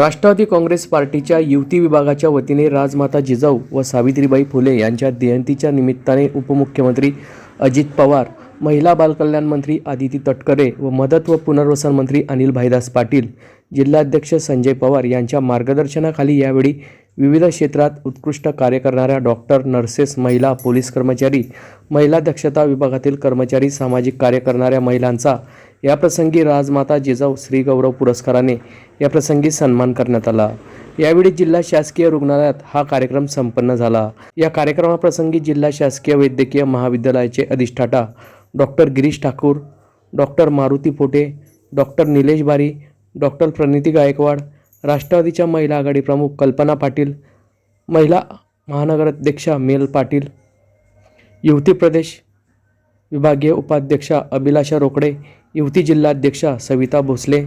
राष्ट्रवादी काँग्रेस पार्टीच्या युवती विभागाच्या वतीने राजमाता जिजाऊ व सावित्रीबाई फुले यांच्या जयंतीच्या निमित्ताने उपमुख्यमंत्री अजित पवार महिला बालकल्याण मंत्री आदिती तटकरे व मदत व पुनर्वसन मंत्री अनिल भाईदास पाटील जिल्हाध्यक्ष संजय पवार यांच्या मार्गदर्शनाखाली यावेळी विविध क्षेत्रात उत्कृष्ट कार्य करणाऱ्या डॉक्टर नर्सेस महिला पोलीस कर्मचारी महिला दक्षता विभागातील कर्मचारी सामाजिक कार्य करणाऱ्या महिलांचा याप्रसंगी राजमाता जिजाऊ श्रीगौरव पुरस्काराने याप्रसंगी सन्मान करण्यात आला. यावेळी जिल्हा शासकीय रुग्णालयात हा कार्यक्रम संपन्न झाला. या कार्यक्रमाप्रसंगी जिल्हा शासकीय वैद्यकीय महाविद्यालयाचे अधिष्ठाता doctor Girish Thakur doctor Maruti Pote doctor Nilesh Bari doctor Praniti Gaikwad राष्ट्रवादीच्या महिला आघाडी प्रमुख कल्पना पाटील महिला महानगराध्यक्षा मेल पाटील युवती प्रदेश विभागीय उपाध्यक्षा अभिलाषा रोकडे युवती जिल्हाध्यक्षा सविता भोसले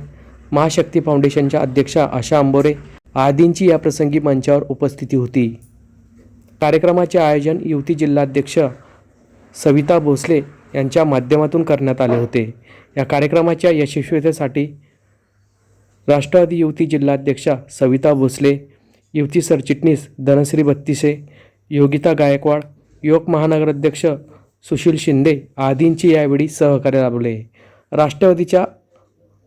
महाशक्ती फाउंडेशनच्या अध्यक्षा आशा आंबोरे आदींची या प्रसंगी मंचावर उपस्थिती होती. कार्यक्रमाचे आयोजन युवती जिल्हाध्यक्ष सविता भोसले यांच्या माध्यमातून करण्यात आले होते. या कार्यक्रमाच्या यशस्वीतेसाठी राष्ट्रवादी युवती जिल्हाध्यक्षा सविता भोसले युवती सरचिटणीस धनश्री बत्तीसे योगिता गायकवाड युवक महानगराध्यक्ष सुशील शिंदे आदींची यावेळी सहकार्य लाभले. राष्ट्रवादीच्या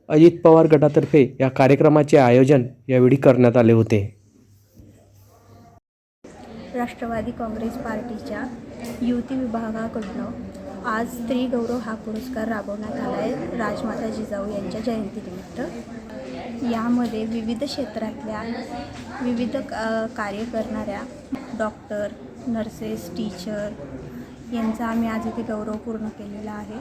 अजित पवार गटातर्फे या कार्यक्रमाचे आयोजन यावेळी करण्यात आले होते. राष्ट्रवादी काँग्रेस पार्टीच्या युती विभागाकडून आज स्त्री गौरव हा पुरस्कार राबवण्यात आला आहे राजमाता जिजाऊ यांच्या जयंतीनिमित्त. यामध्ये विविध क्षेत्रातल्या विविध कार्य करणाऱ्या डॉक्टर नर्सेस टीचर यांचा आम्ही आज इथे गौरव पूर्ण केलेला आहे.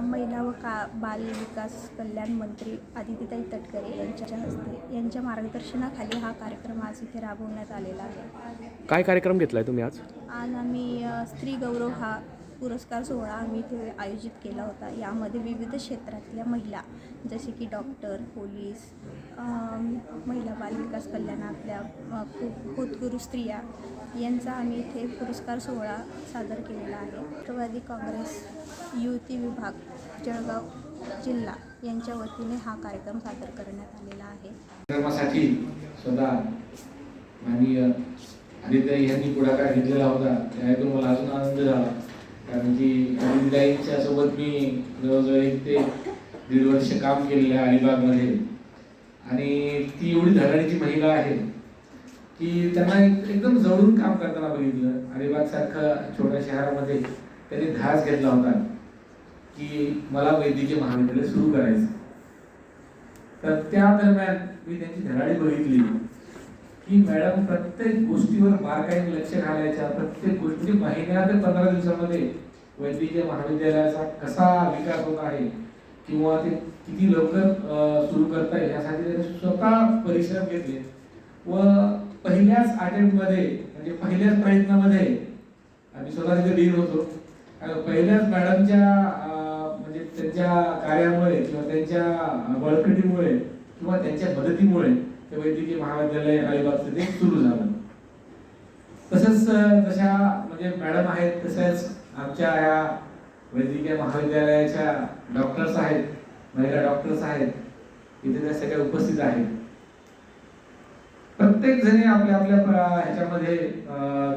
महिला व का बाल विकास कल्याण मंत्री आदितीताई तटकरे यांच्या हस्ते यांच्या मार्गदर्शनाखाली हा कार्यक्रम आज इथे राबवण्यात आलेला आहे. काय कार्यक्रम घेतलाय तुम्ही आज? आज आम्ही अ, स्त्री गौरव हा पुरस्कार सोहळा आम्ही इथे आयोजित केला होता. यामध्ये विविध क्षेत्रातल्या महिला जसे की डॉक्टर पोलीस महिला बालविकास कल्याणातल्या अ, स्त्रिया यांचा आम्ही इथे पुरस्कार सोहळा सादर केलेला आहे. राष्ट्रवादी काँग्रेस युवती विभाग जळगाव जिल्हा यांच्या वतीने हा कार्यक्रम सादर करण्यात आलेला आहे. कार्यक्रमासाठी स्वतः माननीय आदित्य यांनी पुढाकार घेतलेला होता. त्यातून मला अजून आनंद झाला. कारण की आदित्यताईंच्या सोबत मी जवळजवळ एक ते दीड वर्ष काम केलेलं आहे अलिबागमध्ये. आणि ती एवढी धडाडीची महिला आहे की त्यांना एकदम जवळून काम करताना बघितलं. अलिबाग सारखं छोट्या शहरामध्ये त्यांनी धास घेतला होता की मला वैद्यकीय महाविद्यालय सुरू करायचं. तर त्या दरम्यान मी त्यांची धडाडी बघितली. की मॅडम प्रत्येक गोष्टीवर बारकाईने लक्ष घालायच्या प्रत्येक गोष्टी महिन्या ते पंधरा दिवसामध्ये वैद्यकीय महाविद्यालयाचा कसा विकास होत आहे किंवा ते किती लवकर सुरू करता येईल यासाठी त्यांनी स्वतः परिश्रम घेतले. व पहिल्याच अटेम्प्टमध्ये म्हणजे पहिल्याच प्रयत्नामध्ये आम्ही स्वतः तिथे डील होतो. पहिल्याच मॅडमच्या म्हणजे त्यांच्या कार्यामुळे किंवा त्यांच्या बळकटीमुळे किंवा त्यांच्या मदतीमुळे ते वैद्यकीय महाविद्यालय अलिबाग तिथे सुरू झालं. तसंच जशा म्हणजे मॅडम आहेत तसेच आमच्या या वैद्यकीय महाविद्यालयाच्या डॉक्टर्स आहेत महिला डॉक्टर्स आहेत इथे त्या सगळ्या उपस्थित आहेत. प्रत्येक जणी आपल्या आपल्या ह्याच्यामध्ये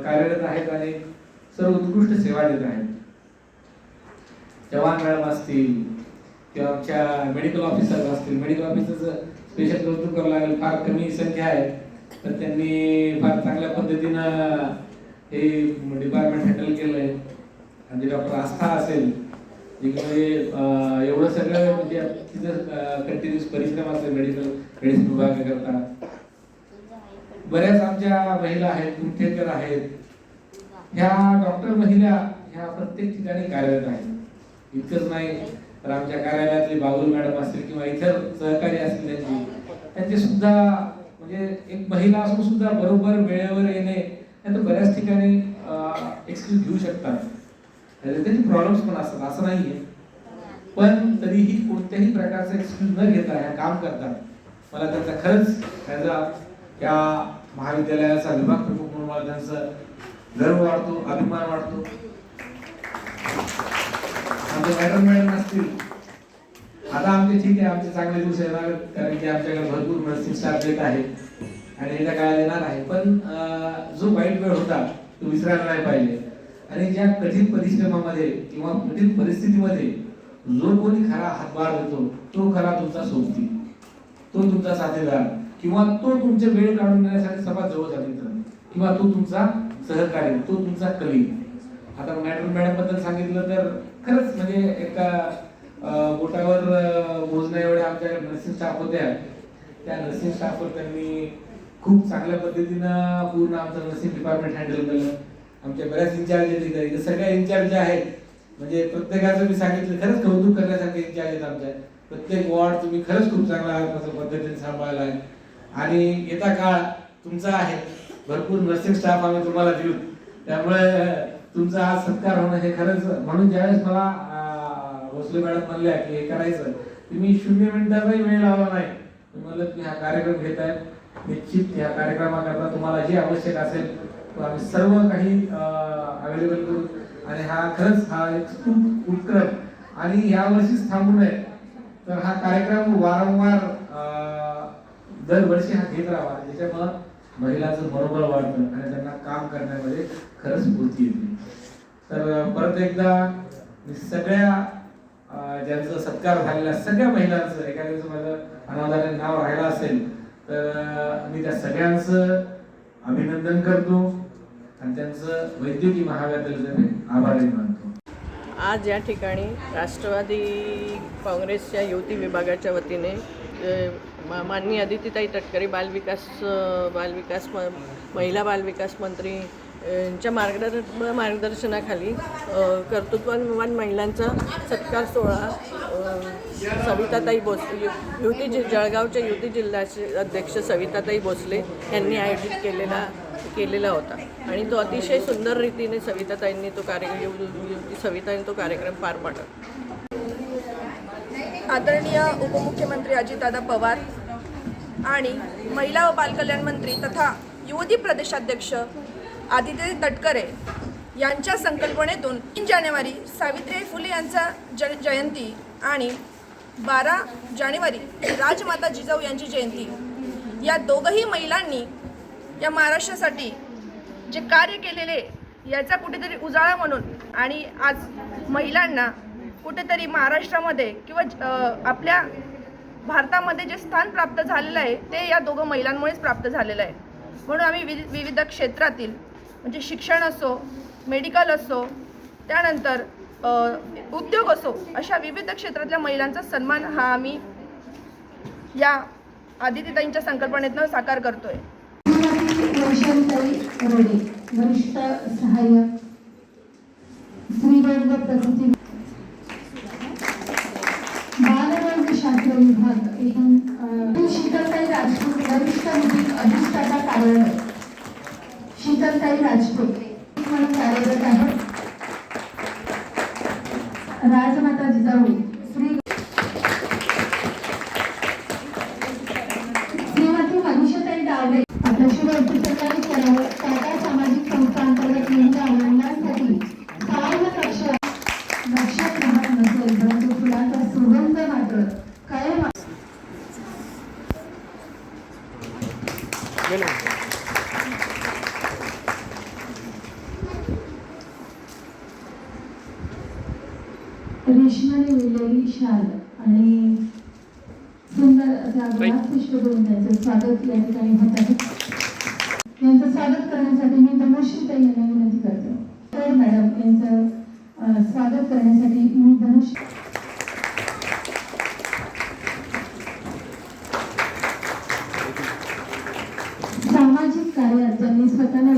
कार्यरत आहेत आणि सर्व उत्कृष्ट सेवा देत आहेत. जवान मॅडम असतील किंवा आमच्या मेडिकल ऑफिसर असतील मेडिकल ऑफिसरचं देशात कौतुक करावं लागेल. फार कमी संख्या आहे तर त्यांनी फार चांगल्या पद्धतीनं हे म्हणजे डिपार्टमेंट हँडल केलंय. आणि डॉक्टर आस्था असेल जिकडे एवढं सगळं म्हणजे तिथं कंटिन्युअस परिश्रम असेल मेडिकल मेडिसिन विभागाकरता बऱ्याच आमच्या महिला आहेत कुठेकर आहेत. ह्या डॉक्टर महिला ह्या प्रत्येक ठिकाणी कार्यरत आहेत. इतकंच नाही तर आमच्या कार्यालयातली बाबुल मॅडम असतील किंवा इतर सहकारी ते सुद्धा म्हणजे एक महिला असून सुद्धा बरोबर वेळेवर येणे नाही तर बऱ्याच ठिकाणी एक्सक्यूज घेऊ शकतात. त्याचे प्रॉब्लेम्स पण असतात असं नाहीये. पण तरीही कोणत्याही प्रकारचा एक्सक्यूज न घेता ह्या काम करतात. मला त्यांचा खरंच त्याचा या महाविद्यालयाचा विभाग प्रमुख म्हणून मला त्यांचा गर्व वाढतो अभिमान वाटतो. आमचे मॅडम मॅडम असतील आता आमचे ठीक आहे आमचे चांगले दिवस येणार कारण की आमच्याकडे भरपूर नर्सिंग स्टाफ येत आहे आणि येत्या काळात येणार आहे. पण जो वाईट वेळ होता तो विसरायला नाही पाहिजे. आणि ज्या कठीण परिश्रमामध्ये किंवा कठीण परिस्थितीमध्ये जो कोणी खरा हातभार देतो तो खरा तुमचा सोबती. तो तुमचा साथीदार. किंवा तो तुमचे वेळ काढून देण्यासाठी सर्वात जवळचा मित्र. किंवा तो तुमचा सहकारी तो तुमचा कली आता मॅडम मॅडमबद्दल सांगितलं तर खरंच म्हणजे एका बोटावर मोजण्या एवढ्या आमच्या नर्सिंग स्टाफ होत्या. त्या नर्सिंग स्टाफवर त्यांनी खूप चांगल्या पद्धतीनं पूर्ण आमचं नर्सिंग डिपार्टमेंट हँडल केलं. आमच्या बऱ्याच इन्चार्ज आहेत सगळ्या इन्चार्ज ज्या आहेत. म्हणजे प्रत्येकाचं मी सांगितलं खरंच कौतुक करण्यासारखे इन्चार्ज आहेत आमच्या. प्रत्येक वॉर्ड तुम्ही खरंच खूप चांगला आहात पद्धतीने सांभाळला आहे. आणि येता काळ तुमचा आहे. भरपूर नर्सिंग स्टाफ आम्ही तुम्हाला देऊ. त्यामुळे तुमचा आज सत्कार होणं हे खरंच म्हणून ज्यावेळेस मला भोसले मॅडम म्हणल्या की हे करायचं. तुम्ही शून्य मिनिटाचाही वेळ लावला नाही. म्हणलं तुम्ही हा कार्यक्रम घेत आहे. निश्चित या कार्यक्रमाकरता तुम्हाला जे आवश्यक असेल तो आम्ही सर्व काही अवेलेबल करू. आणि हा खरंच हा एक स्तूप उपक्रम. आणि यावर्षीच थांबू नये. तर हा कार्यक्रम वारंवार दरवर्षी हा घेत राहावा ज्याच्यामुळं महिलांचं मनोबल वाढतं आणि त्यांना काम करण्यामध्ये खरंच स्फूर्ती येते. तर परत एकदा मी सगळ्या ज्यांचा सत्कार झालेला सगळ्या महिलांचं एखाद्याचं माझं अनादाने नाव राहिलं असेल तर मी त्या सगळ्यांचं अभिनंदन करतो आणि त्यांचं वैद्यकीय महाविद्यालयाने मी आभारी मानतो. आज या ठिकाणी राष्ट्रवादी काँग्रेसच्या युवती विभागाच्या वतीने माननीय अदितीताई तटकरे बालविकास बालविकास म महिला बालविकास मंत्री यांच्या मार्गदर्श मार्गदर्शनाखाली कर्तृत्ववान महिलांचा सत्कार सोहळा सविताताई भोसले युती जि जळगावच्या युती जिल्ह्याचे अध्यक्ष सविताताई भोसले यांनी आयोजित केलेला केलेला होता. आणि तो अतिशय सुंदर रीतीने सविताताईंनी तो कार्यक्रम यु- युती सवितांनी तो कार्यक्रम पार पाडला. आदरणीय उपमुख्यमंत्री अजितदादा पवार आणि महिला व बालकल्याण मंत्री तथा युवती प्रदेशाध्यक्ष आदित्य तटकरे यांच्या संकल्पनेतून तीन जानेवारी सावित्रीबाई फुले यांचा ज जयंती आणि बारा जानेवारी राजमाता जिजाऊ यांची जयंती. या दोघंही महिलांनी या महाराष्ट्रासाठी जे कार्य केलेले याचा कुठेतरी उजाळा म्हणून आणि आज महिलांना कुठेतरी महाराष्ट्रामध्ये किंवा आपल्या भारतामध्ये जे स्थान प्राप्त झालेलं आहे ते या दोघं महिलांमुळेच प्राप्त झालेलं आहे. म्हणून आम्ही विविध क्षेत्रातील म्हणजे शिक्षण असो मेडिकल असो त्यानंतर उद्योग असो अशा विविध क्षेत्रातल्या महिलांचा सन्मान हा आम्ही या आदितीताईंच्या संकल्पनेतनं साकार करतोय. वैशालीताई विभाग एकूण अ, शीतलताई राजपूत वरिष्ठ विधिक अधिष्ठाता कार्यालय. शीतलताई राजपूत म्हणून कार्यरत आहेत. राजमाता जिजाऊ. शाल आणि सुंदर असा गुलाबपुष्प देऊन त्यांचं स्वागत या ठिकाणी होत आहे यांचं स्वागत करण्यासाठी मी धनुश्री ताई यांना विनंती करते. तर मॅडम यांचं स्वागत करण्यासाठी मी धनुश्री सामाजिक कार्यात ज्यांनी स्वतःला